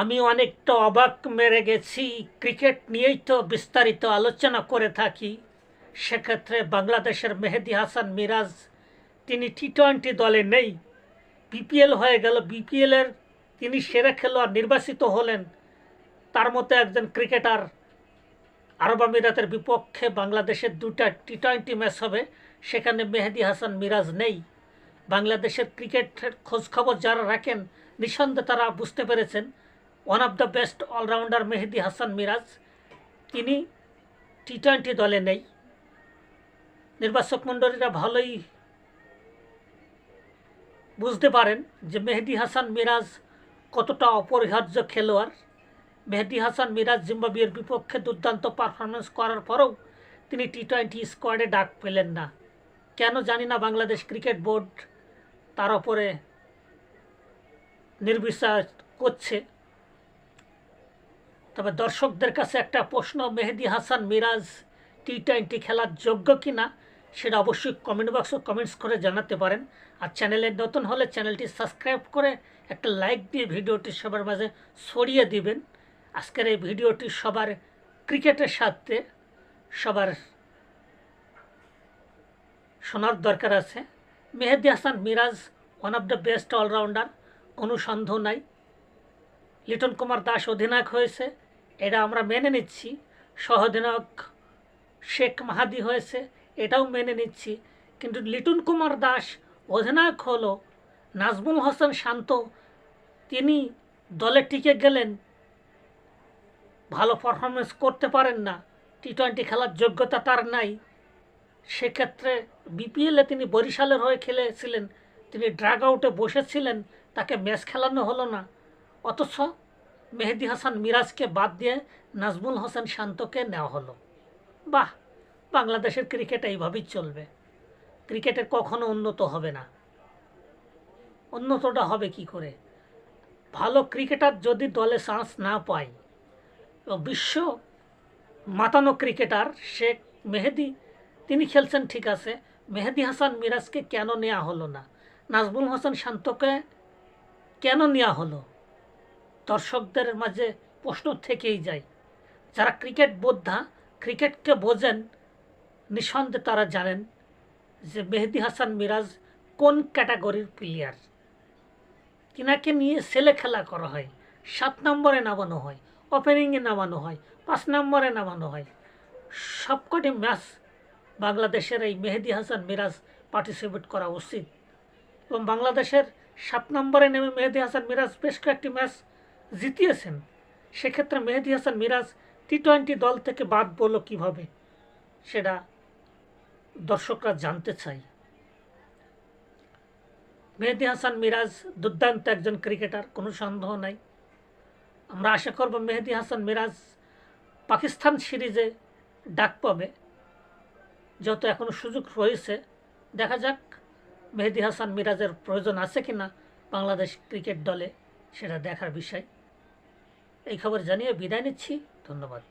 আমি অনেকটা অবাক মেরে গেছি। ক্রিকেট নিয়েই তো বিস্তারিত আলোচনা করে থাকি। সেক্ষেত্রে বাংলাদেশের মেহেদি হাসান মিরাজ, তিনি টি টোয়েন্টি দলে নেই। বিপিএল হয়ে গেল। বিপিএলের তিনি সেরা খেলোয়াড় নির্বাচিত হলেন। তার মতো একজন ক্রিকেটার আরব আমিরাতের বিপক্ষে বাংলাদেশের দুটা টি টোয়েন্টি ম্যাচ হবে, সেখানে মেহেদি হাসান মিরাজ নেই। বাংলাদেশের ক্রিকেটের খোঁজখবর যারা রাখেন, নিঃসন্দেহে তারা বুঝতে পেরেছেন one of the best allrounder Mehedi Hasan Miraz তিনি টি টোয়েন্টি দলে নেই। নির্বাচক মণ্ডলীরা ভালোই বুঝতে পারেন যে মেহেদি হাসান মিরাজ কতটা অপরিহার্য খেলোয়াড়। মেহেদি হাসান মিরাজ জিম্বাবুয়ের বিপক্ষে দুর্দান্ত পারফরমেন্স করার পরেও তিনি টি টোয়েন্টি স্কোয়াডে ডাক পেলেন না। কেন জানি না বাংলাদেশ ক্রিকেট বোর্ড তার ওপরে নির্বিচার করছে। তবে দর্শকদের কাছে একটা প্রশ্ন, মেহেদি হাসান, মিরাজ টি টোয়েন্টি খেলার যোগ্য কি না সেটা অবশ্যই কমেন্ট বক্সে কমেন্টস করে জানাতে পারেন। আর চ্যানেলে নতুন হলে চ্যানেলটি সাবস্ক্রাইব করে একটা লাইক দিয়ে ভিডিওটি সবার মাঝে ছড়িয়ে দিবেন। আজকের এই ভিডিওটি সবার ক্রিকেটের সাথে সবার শোনার দরকার আছে। Mehedi Hasan, Miraz one of the best allrounder কোনো সন্দেহ নাই। লিটন কুমার দাস অধিনায়ক হয়েছে। এটা আমরা মেনে নিচ্ছি। সহ অধিনায়ক শেখ মাহাদি হয়েছে, এটাও মেনে নিচ্ছি। কিন্তু লিটন কুমার দাস অধিনায়ক হলো, নাজমুল হাসান শান্ত, তিনি দলে টিকে গেলেন, ভালো পারফরমেন্স করতে পারেন না টি টোয়েন্টি খেলার যোগ্যতা তার নাই। সেক্ষেত্রে বিপিএলে তিনি বরিশালের হয়ে খেলেছিলেন, তিনি ড্রাগ আউটে বসেছিলেন, তাকে ম্যাচ খেলানো হলো না। অথচ মেহেদি হাসান মিরাজকে বাদ দিয়ে নাজমুল হোসেন শান্তকে নেওয়া হলো। বাহ, বাংলাদেশের ক্রিকেট এইভাবেই চলবে। ক্রিকেটের কখনো উন্নত হবে না। উন্নতটা হবে কি করে? ভালো ক্রিকেটার যদি দলে চান্স না পায় বিশ্ব মাতানো ক্রিকেটার শেখ মেহেদি, তিনি খেলছেন ঠিক আছে, মেহেদি হাসান মিরাজকে কেন নেওয়া হলো না? নাজমুল হাসান শান্তকে কেন নেওয়া হলো? দর্শকদের মাঝে প্রশ্ন থেকেই যায়। যারা ক্রিকেট বোদ্ধা, ক্রিকেটকে বোঝেন, নিঃসন্দেহে তারা জানেন যে মেহেদি হাসান মিরাজ কোন ক্যাটাগরির প্লেয়ার তিনাকে নিয়ে ছেলে খেলা করা হয়, সাত নম্বরে নামানো হয় ওপেনিংয়ে নামানো হয়, পাঁচ নম্বরে নামানো হয়। সবকটি ম্যাচ বাংলাদেশের এই মেহেদি হাসান মিরাজ পার্টিসিপেট করা উচিত। এবং বাংলাদেশের সাত নম্বরে নেমে মেহেদি হাসান মিরাজ বেশ কয়েকটি ম্যাচ জিতিয়েছেন। সেক্ষেত্রে মেহেদি হাসান মিরাজ টি টোয়েন্টি দল থেকে বাদ পড়ল কীভাবে, সেটা দর্শকরা জানতে চাই। মেহেদি হাসান মিরাজ দুর্দান্ত একজন ক্রিকেটার, কোনো সন্দেহ নাই। আমরা আশা করব মেহেদি হাসান মিরাজ পাকিস্তান সিরিজে ডাক পাবে। যত এখনও সুযোগ রয়েছে, দেখা যাক মেহেদি হাসান মিরাজের প্রয়োজন আছে কি না বাংলাদেশ ক্রিকেট দলে, সেটা দেখার বিষয়। এই খবর জানিয়ে বিদায় নিচ্ছি। ধন্যবাদ।